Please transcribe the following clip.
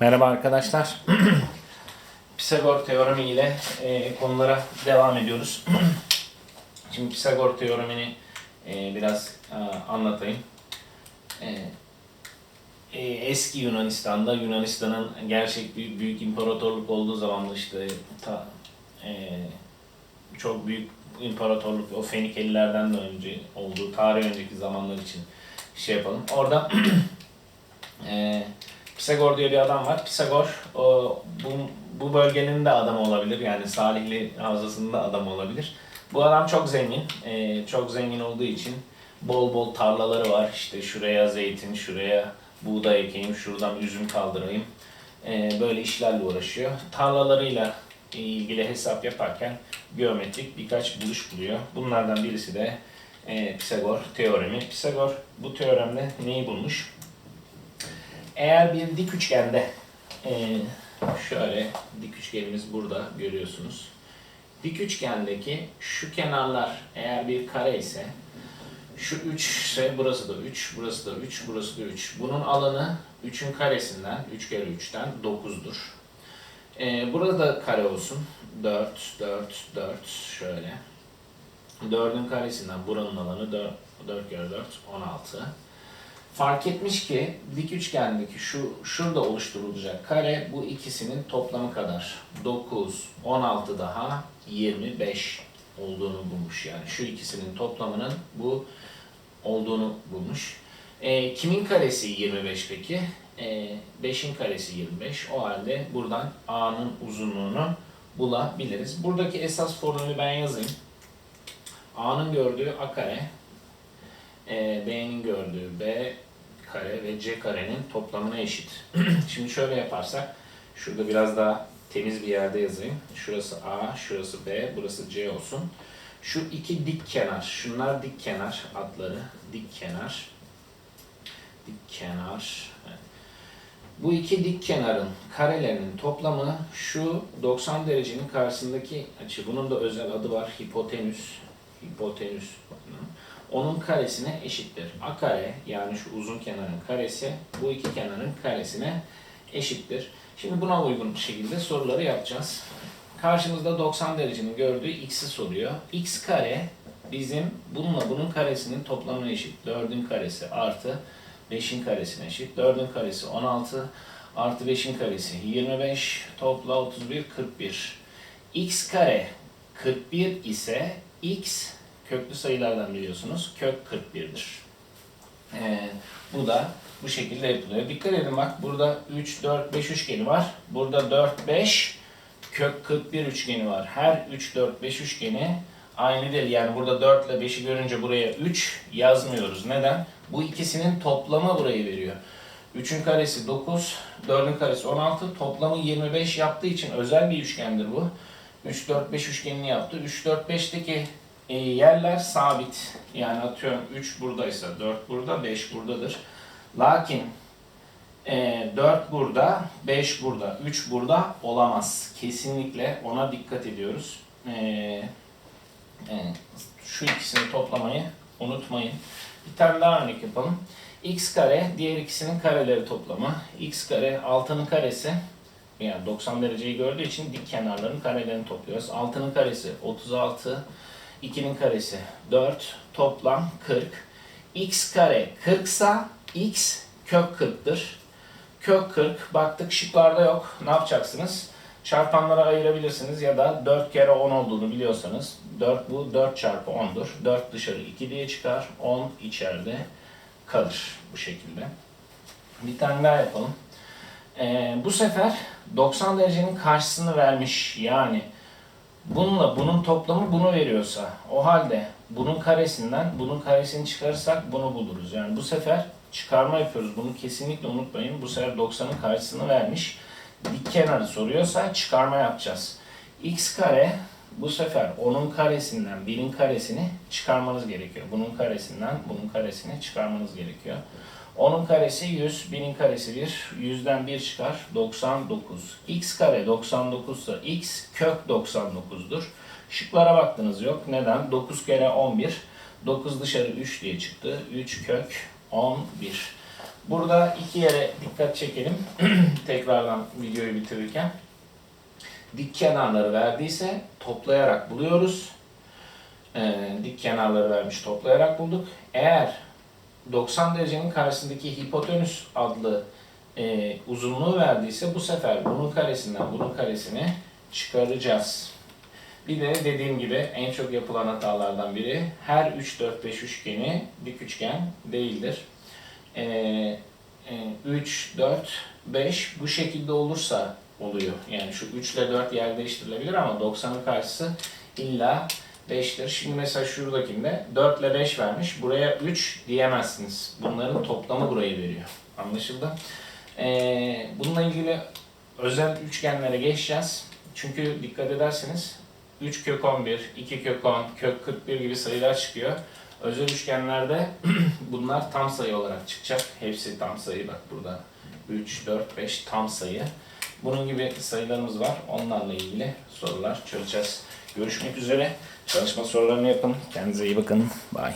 Merhaba arkadaşlar. Pisagor teoremi ile e, konulara devam ediyoruz. Şimdi Pisagor teoremini e, biraz e, anlatayım. E, e, eski Yunanistan'da Yunanistan'ın gerçek bir büyük imparatorluk olduğu zaman işte ta, e, çok büyük imparatorluk o Fenikelilerden de önce olduğu tarih önceki zamanlar için şey yapalım. Orada e, Pisagor diye bir adam var. Pisagor o, bu, bu bölgenin de adamı olabilir. Yani Salihli Havzası'nın da adamı olabilir. Bu adam çok zengin. Ee, çok zengin olduğu için bol bol tarlaları var. İşte şuraya zeytin, şuraya buğday ekeyim, şuradan üzüm kaldırayım. Ee, böyle işlerle uğraşıyor. Tarlalarıyla ilgili hesap yaparken geometrik birkaç buluş buluyor. Bunlardan birisi de e, Pisagor teoremi. Pisagor bu teoremde neyi bulmuş? Eğer bir dik üçgende e, şöyle dik üçgenimiz burada görüyorsunuz. Dik üçgendeki şu kenarlar eğer bir kare ise şu 3 ise burası da 3, burası da 3, burası da 3. Bunun alanı 3'ün karesinden, 3 kere 3'ten 9'dur. E, burada da kare olsun. 4, 4, 4 şöyle. 4'ün karesinden buranın alanı 4, 4 kere 4, 16 fark etmiş ki dik üçgendeki şu şurada oluşturulacak kare bu ikisinin toplamı kadar. 9, 16 daha 25 olduğunu bulmuş yani. Şu ikisinin toplamının bu olduğunu bulmuş. E, kimin karesi 25 peki? E, 5'in karesi 25. O halde buradan A'nın uzunluğunu bulabiliriz. Buradaki esas formülü ben yazayım. A'nın gördüğü A kare, e, B'nin gördüğü B kare ve C karenin toplamına eşit. Şimdi şöyle yaparsak, şurada biraz daha temiz bir yerde yazayım. Şurası A, şurası B, burası C olsun. Şu iki dik kenar, şunlar dik kenar adları. Dik kenar, dik kenar. Bu iki dik kenarın karelerinin toplamı şu 90 derecenin karşısındaki açı. Bunun da özel adı var. Hipotenüs. Hipotenüs. Onun karesine eşittir. A kare yani şu uzun kenarın karesi bu iki kenarın karesine eşittir. Şimdi buna uygun bir şekilde soruları yapacağız. Karşımızda 90 derecenin gördüğü x'i soruyor. x kare bizim bununla bunun karesinin toplamına eşit. 4'ün karesi artı 5'in karesine eşit. 4'ün karesi 16 artı 5'in karesi 25 topla 31 41. x kare 41 ise x köklü sayılardan biliyorsunuz kök 41'dir. Ee, bu da bu şekilde yapılıyor. Dikkat edin bak burada 3, 4, 5 üçgeni var. Burada 4, 5 kök 41 üçgeni var. Her 3, 4, 5 üçgeni aynı değil. Yani burada 4 ile 5'i görünce buraya 3 yazmıyoruz. Neden? Bu ikisinin toplamı burayı veriyor. 3'ün karesi 9, 4'ün karesi 16, toplamı 25 yaptığı için özel bir üçgendir bu. 3, 4, 5 üçgenini yaptı. 3, 4, 5'teki e, yerler sabit. Yani atıyorum 3 buradaysa 4 burada, 5 buradadır. Lakin e, 4 burada, 5 burada, 3 burada olamaz. Kesinlikle ona dikkat ediyoruz. E, e, şu ikisini toplamayı unutmayın. Bir tane daha örnek yapalım. x kare diğer ikisinin kareleri toplamı. x kare 6'nın karesi yani 90 dereceyi gördüğü için dik kenarların karelerini topluyoruz. 6'nın karesi 36 2'nin karesi 4 toplam 40. x kare 40 sa x kök 40'tır. Kök 40 baktık şıklarda yok. Ne yapacaksınız? Çarpanlara ayırabilirsiniz ya da 4 kere 10 olduğunu biliyorsanız 4 bu 4 çarpı 10'dur. 4 dışarı 2 diye çıkar. 10 içeride kalır bu şekilde. Bir tane daha yapalım. Ee, bu sefer 90 derecenin karşısını vermiş. Yani bununla bunun toplamı bunu veriyorsa o halde bunun karesinden bunun karesini çıkarırsak bunu buluruz. Yani bu sefer çıkarma yapıyoruz. Bunu kesinlikle unutmayın. Bu sefer 90'ın karşısını vermiş. Dik kenarı soruyorsa çıkarma yapacağız. x kare bu sefer onun karesinden birin karesini çıkarmanız gerekiyor. Bunun karesinden bunun karesini çıkarmanız gerekiyor. Onun karesi 100, 1000'in karesi 1. 100'den 1 çıkar 99. x kare 99 ise x kök 99'dur. Şıklara baktınız yok. Neden? 9 kere 11. 9 dışarı 3 diye çıktı. 3 kök 11. Burada iki yere dikkat çekelim. Tekrardan videoyu bitirirken. Dik kenarları verdiyse toplayarak buluyoruz. Ee, dik kenarları vermiş toplayarak bulduk. Eğer 90 derecenin karşısındaki hipotenüs adlı e, uzunluğu verdiyse bu sefer bunun karesinden bunun karesini çıkaracağız. Bir de dediğim gibi en çok yapılan hatalardan biri her 3, 4, 5 üçgeni dik üçgen değildir. Ee, e, 3, 4, 5 bu şekilde olursa oluyor. Yani şu 3 ile 4 yer değiştirilebilir ama 90'ın karşısı illa 5'tir. Şimdi mesela şuradakinde 4 ile 5 vermiş. Buraya 3 diyemezsiniz. Bunların toplamı burayı veriyor. Anlaşıldı? Ee, bununla ilgili özel üçgenlere geçeceğiz. Çünkü dikkat ederseniz 3 kök 11, 2 kök 10, kök 41 gibi sayılar çıkıyor. Özel üçgenlerde bunlar tam sayı olarak çıkacak. Hepsi tam sayı. Bak burada 3, 4, 5 tam sayı. Bunun gibi sayılarımız var. Onlarla ilgili sorular çözeceğiz. Görüşmek üzere. Çalışma sorularını yapın. Kendinize iyi bakın. Bye.